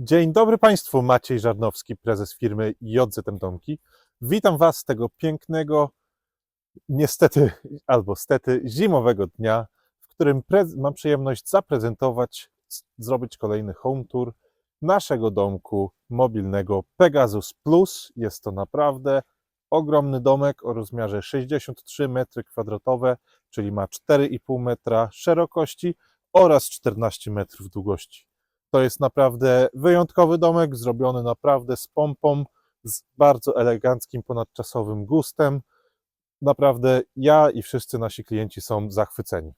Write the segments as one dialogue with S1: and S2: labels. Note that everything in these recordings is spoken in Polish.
S1: Dzień dobry Państwu, Maciej Żarnowski, prezes firmy JZM Domki. Witam Was z tego pięknego, niestety albo stety, zimowego dnia, w którym mam przyjemność zaprezentować, zrobić kolejny home tour naszego domku mobilnego Pegasus Plus. Jest to naprawdę ogromny domek o rozmiarze 63 m2, czyli ma 4,5 metra szerokości oraz 14 metrów długości. To jest naprawdę wyjątkowy domek, zrobiony naprawdę z pompą, z bardzo eleganckim, ponadczasowym gustem. Naprawdę ja i wszyscy nasi klienci są zachwyceni.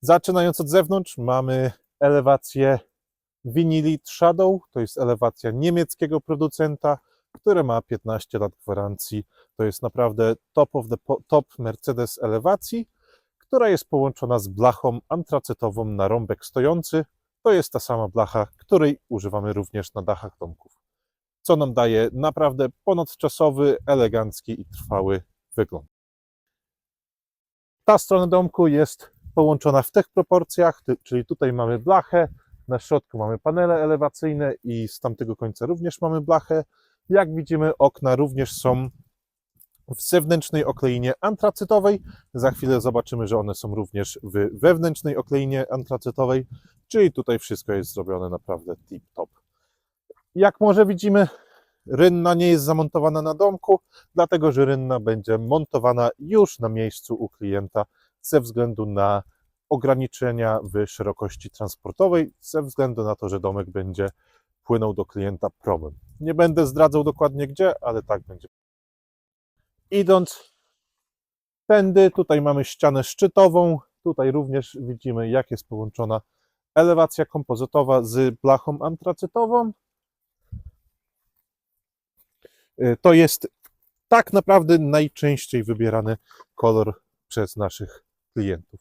S1: Zaczynając od zewnątrz, mamy elewację Vinilit Shadow. To jest elewacja niemieckiego producenta, która ma 15 lat gwarancji. To jest naprawdę top of the top Mercedes elewacji, która jest połączona z blachą antracytową na rąbek stojący, to jest ta sama blacha, której używamy również na dachach domków. Co nam daje naprawdę ponadczasowy, elegancki i trwały wygląd. Ta strona domku jest połączona w tych proporcjach, czyli tutaj mamy blachę, na środku mamy panele elewacyjne i z tamtego końca również mamy blachę. Jak widzimy, okna również są w zewnętrznej okleinie antracytowej. Za chwilę zobaczymy, że one są również w wewnętrznej okleinie antracytowej, czyli tutaj wszystko jest zrobione naprawdę tip-top. Jak może widzimy, rynna nie jest zamontowana na domku, dlatego że rynna będzie montowana już na miejscu u klienta ze względu na ograniczenia w szerokości transportowej, ze względu na to, że domek będzie płynął do klienta promem. Nie będę zdradzał dokładnie gdzie, ale tak będzie. Idąc tędy, tutaj mamy ścianę szczytową, tutaj również widzimy jak jest połączona elewacja kompozytowa z blachą antracytową. Y, To jest tak naprawdę najczęściej wybierany kolor przez naszych klientów.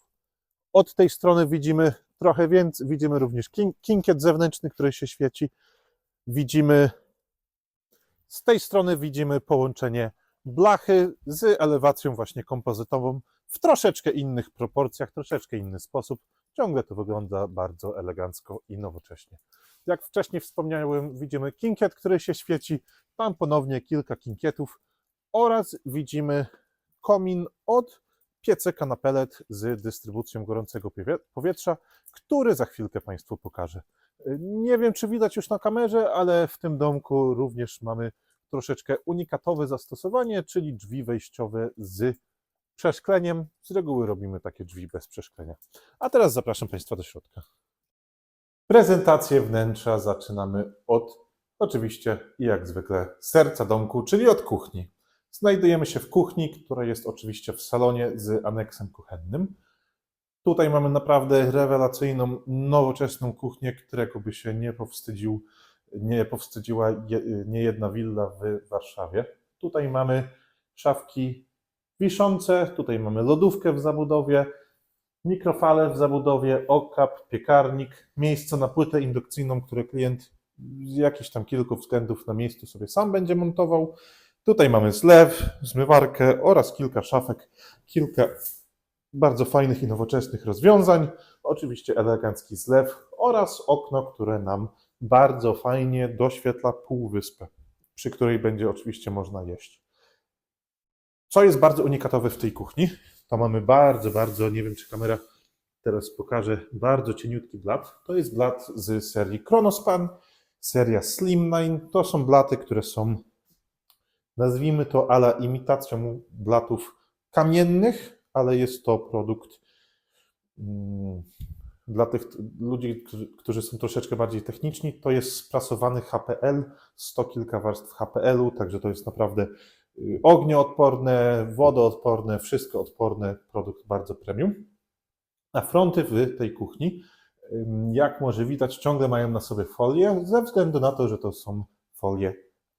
S1: Od tej strony widzimy trochę więcej, widzimy również kin- kinkiet zewnętrzny, który się świeci. Widzimy z tej strony widzimy połączenie blachy z elewacją właśnie kompozytową w troszeczkę innych proporcjach, troszeczkę inny sposób. Ciągle to wygląda bardzo elegancko i nowocześnie. Jak wcześniej wspomniałem, widzimy kinkiet, który się świeci, tam ponownie kilka kinkietów oraz widzimy komin od pieceka na pelet z dystrybucją gorącego powie- powietrza, który za chwilkę Państwu pokażę. Nie wiem, czy widać już na kamerze, ale w tym domku również mamy troszeczkę unikatowe zastosowanie, czyli drzwi wejściowe z przeszkleniem. Z reguły robimy takie drzwi bez przeszklenia. A teraz zapraszam Państwa do środka. Prezentację wnętrza zaczynamy od, oczywiście i jak zwykle, serca domku, czyli od kuchni. Znajdujemy się w kuchni, która jest oczywiście w salonie z aneksem kuchennym. Tutaj mamy naprawdę rewelacyjną, nowoczesną kuchnię, którego by się nie powstydził, nie powstydziła je- niejedna willa w Warszawie. Tutaj mamy szafki wiszące, tutaj mamy lodówkę w zabudowie, mikrofale w zabudowie, okap, piekarnik, miejsce na płytę indukcyjną, które klient z jakichś tam kilku względów na miejscu sobie sam będzie montował. Tutaj mamy zlew, zmywarkę oraz kilka szafek, kilka bardzo fajnych i nowoczesnych rozwiązań. Oczywiście elegancki zlew oraz okno, które nam bardzo fajnie doświetla półwyspę, przy której będzie oczywiście można jeść. Co jest bardzo unikatowe w tej kuchni, to mamy bardzo, bardzo, nie wiem czy kamera teraz pokaże, bardzo cieniutki blat. To jest blat z serii Chronospan, seria Slimline. To są blaty, które są, nazwijmy to ala imitacją blatów kamiennych, ale jest to produkt mm, dla tych ludzi, którzy, są troszeczkę bardziej techniczni, to jest sprasowany HPL, sto kilka warstw HPL-u, także to jest naprawdę ognioodporne, wodoodporne, wszystko odporne, produkt bardzo premium. A fronty w tej kuchni, jak może widać, ciągle mają na sobie folię, ze względu na to, że to są folie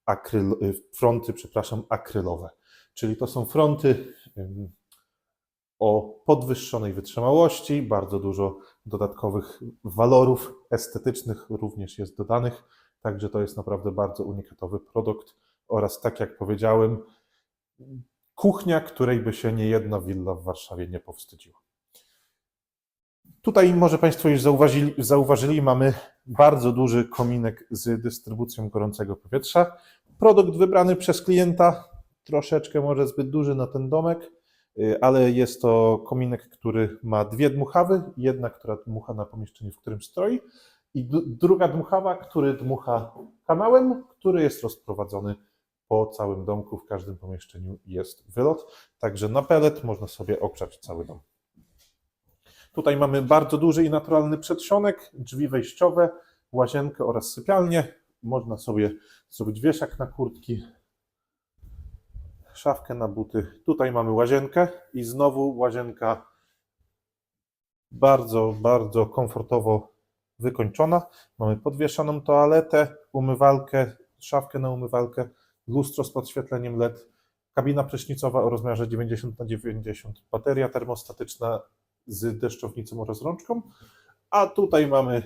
S1: akryl, y, fronty, przepraszam, akrylowe. Czyli to są fronty o podwyższonej wytrzymałości, bardzo dużo dodatkowych walorów estetycznych również jest dodanych, także to jest naprawdę bardzo unikatowy produkt oraz tak jak powiedziałem, kuchnia, której by się nie jedna willa w Warszawie nie powstydziła. Tutaj może Państwo już zauważyli, zauważyli, mamy bardzo duży kominek z dystrybucją gorącego powietrza. Produkt wybrany przez klienta, troszeczkę może zbyt duży na ten domek, y, ale jest to kominek, który ma dwie dmuchawy. Jedna, która dmucha na pomieszczenie, w którym stoi, i druga dmuchawa, który dmucha kanałem, który jest rozprowadzony po całym domku. W każdym pomieszczeniu jest wylot, także na pelet można sobie ogrzać cały dom. Tutaj mamy bardzo duży i naturalny przedsionek, drzwi wejściowe, łazienkę oraz sypialnię. Można sobie zrobić wieszak na kurtki, szafkę na buty. Tutaj mamy łazienkę i znowu łazienka bardzo, bardzo komfortowo wykończona. Mamy podwieszaną toaletę, umywalkę, szafkę na umywalkę, lustro z podświetleniem LED, kabina prysznicowa o rozmiarze 90 na 90, bateria termostatyczna z deszczownicą oraz rączką. A tutaj mamy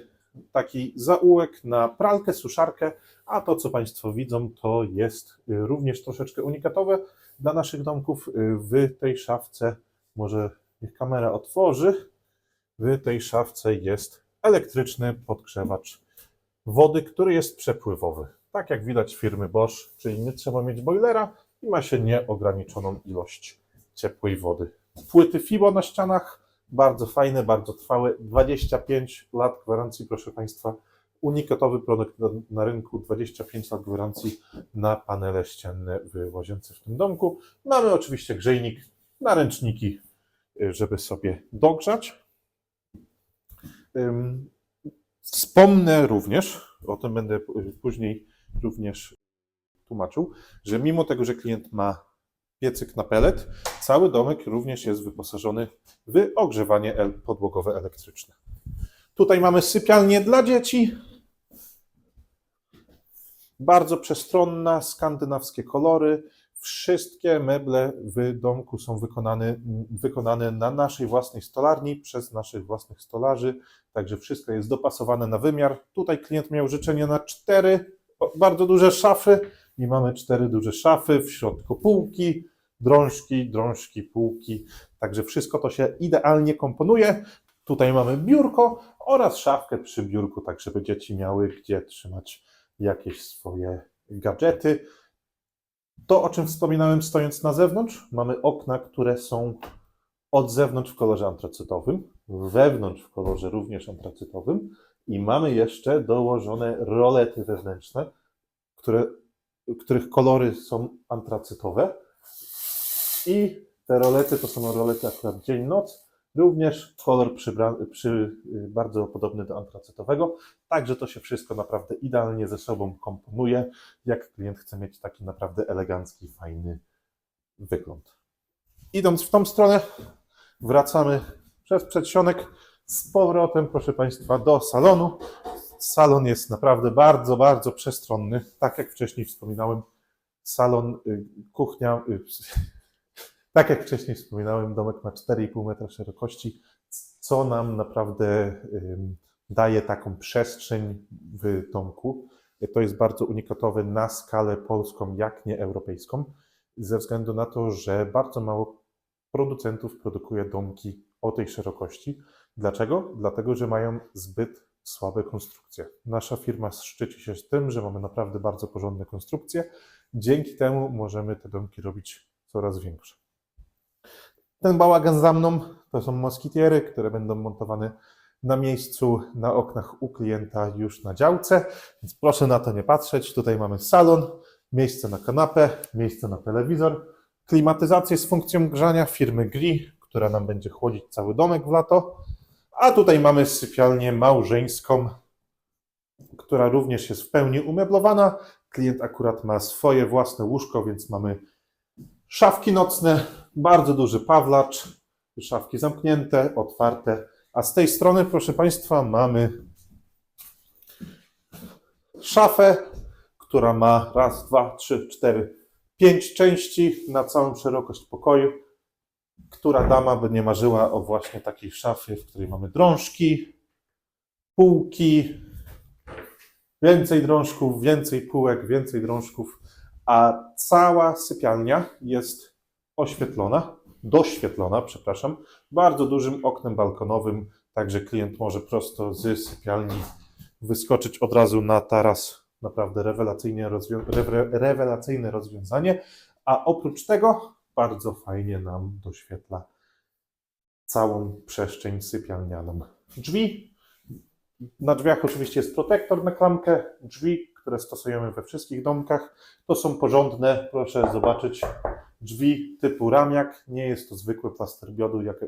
S1: taki zaułek na pralkę, suszarkę, a to, co Państwo widzą, to jest również troszeczkę unikatowe dla naszych domków. W tej szafce, może niech kamera otworzy, w tej szafce jest elektryczny podgrzewacz wody, który jest przepływowy. Tak jak widać firmy Bosch, czyli nie trzeba mieć boilera i ma się nieograniczoną ilość ciepłej wody. Płyty FIBO na ścianach, bardzo fajne, bardzo trwałe, 25 lat gwarancji, proszę Państwa. Unikatowy produkt na, na rynku, 25 lat gwarancji na panele ścienne w łazience w tym domku. Mamy oczywiście grzejnik, naręczniki, y, żeby sobie dogrzać. Wspomnę również, o tym będę później również tłumaczył, że mimo tego, że klient ma piecyk na pelet, cały domek również jest wyposażony w ogrzewanie podłogowe elektryczne. Tutaj mamy sypialnię dla dzieci. Bardzo przestronna, skandynawskie kolory. Wszystkie meble w domku są wykonane, wykonane na naszej własnej stolarni przez naszych własnych stolarzy. Także wszystko jest dopasowane na wymiar. Tutaj klient miał życzenie na cztery o, bardzo duże szafy i mamy cztery duże szafy, w środku półki, drążki, drążki, półki. Także wszystko to się idealnie komponuje. Tutaj mamy biurko oraz szafkę przy biurku, tak żeby dzieci miały gdzie trzymać jakieś swoje gadżety. To, o czym wspominałem stojąc na zewnątrz, mamy okna, które są od zewnątrz w kolorze antracytowym, wewnątrz w kolorze również antracytowym i mamy jeszcze dołożone rolety wewnętrzne, które, których kolory są antracytowe. I te rolety to są rolety akurat dzień-noc, również kolor przybra- przy, bardzo podobny do antracytowego, także to się wszystko naprawdę idealnie ze sobą komponuje, jak klient chce mieć taki naprawdę elegancki, fajny wygląd. Idąc w tą stronę, wracamy przez przedsionek z powrotem, proszę Państwa, do salonu. Salon jest naprawdę bardzo, bardzo przestronny. Tak jak wcześniej wspominałem, salon, y, kuchnia, y, tak jak wcześniej wspominałem, domek ma 4,5 metra szerokości, co nam naprawdę daje taką przestrzeń w domku. To jest bardzo unikatowe na skalę polską, jak nie europejską, ze względu na to, że bardzo mało producentów produkuje domki o tej szerokości. Dlaczego? Dlatego, że mają zbyt słabe konstrukcje. Nasza firma szczyci się z tym, że mamy naprawdę bardzo porządne konstrukcje. Dzięki temu możemy te domki robić coraz większe. Ten bałagan za mną to są moskitiery, które będą montowane na miejscu, na oknach u klienta już na działce, więc proszę na to nie patrzeć. Tutaj mamy salon, miejsce na kanapę, miejsce na telewizor, klimatyzację z funkcją grzania firmy Gri, która nam będzie chłodzić cały domek w lato. A tutaj mamy sypialnię małżeńską, która również jest w pełni umeblowana. Klient akurat ma swoje własne łóżko, więc mamy szafki nocne, bardzo duży pawlacz, szafki zamknięte, otwarte. A z tej strony, proszę Państwa, mamy szafę, która ma raz, dwa, trzy, cztery, pięć części na całą szerokość pokoju. Która dama by nie marzyła o właśnie takiej szafie, w której mamy drążki, półki, więcej drążków, więcej półek, więcej drążków, a cała sypialnia jest oświetlona, doświetlona, przepraszam, bardzo dużym oknem balkonowym, Także klient może prosto z sypialni wyskoczyć od razu na taras. Naprawdę rozwią- rewe- rewelacyjne rozwiązanie. A oprócz tego bardzo fajnie nam doświetla całą przestrzeń sypialnianą. Drzwi. Na drzwiach oczywiście jest protektor na klamkę. Drzwi, które stosujemy we wszystkich domkach, to są porządne. Proszę zobaczyć drzwi typu ramiak. Nie jest to zwykły plaster miodu, jak,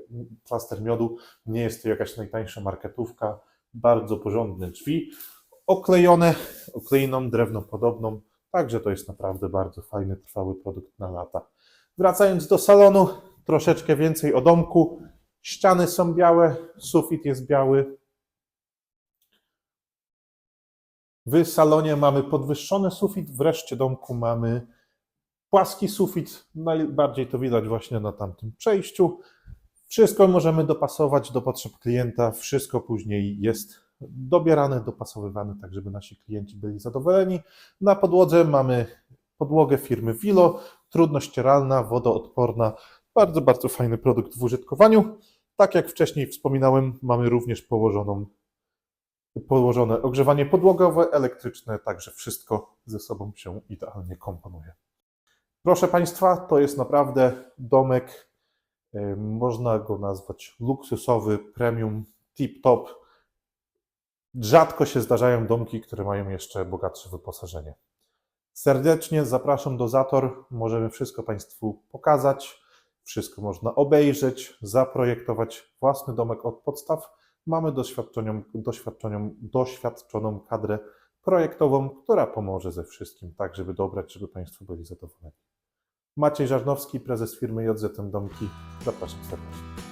S1: plaster miodu. Nie jest to jakaś najtańsza marketówka. Bardzo porządne drzwi. Oklejone okleiną drewnopodobną. Także to jest naprawdę bardzo fajny, trwały produkt na lata. Wracając do salonu, troszeczkę więcej o domku. Ściany są białe, sufit jest biały. W salonie mamy podwyższony sufit, w reszcie domku mamy płaski sufit. Najbardziej to widać właśnie na tamtym przejściu. Wszystko możemy dopasować do potrzeb klienta, wszystko później jest dobierane, dopasowywane, tak żeby nasi klienci byli zadowoleni. Na podłodze mamy podłogę firmy Wilo, trudno ścieralna, wodoodporna, bardzo, bardzo fajny produkt w użytkowaniu. Tak jak wcześniej wspominałem, mamy również położoną, położone ogrzewanie podłogowe, elektryczne, także wszystko ze sobą się idealnie komponuje. Proszę Państwa, to jest naprawdę domek, y, można go nazwać luksusowy, premium, tip-top. Rzadko się zdarzają domki, które mają jeszcze bogatsze wyposażenie. Serdecznie zapraszam do Zator. Możemy wszystko Państwu pokazać. Wszystko można obejrzeć, zaprojektować własny domek od podstaw. Mamy doświadczoną, doświadczoną, doświadczoną kadrę projektową, która pomoże ze wszystkim, tak żeby dobrać, żeby Państwo byli zadowoleni. Maciej Żarnowski, prezes firmy JZM Domki. Zapraszam serdecznie.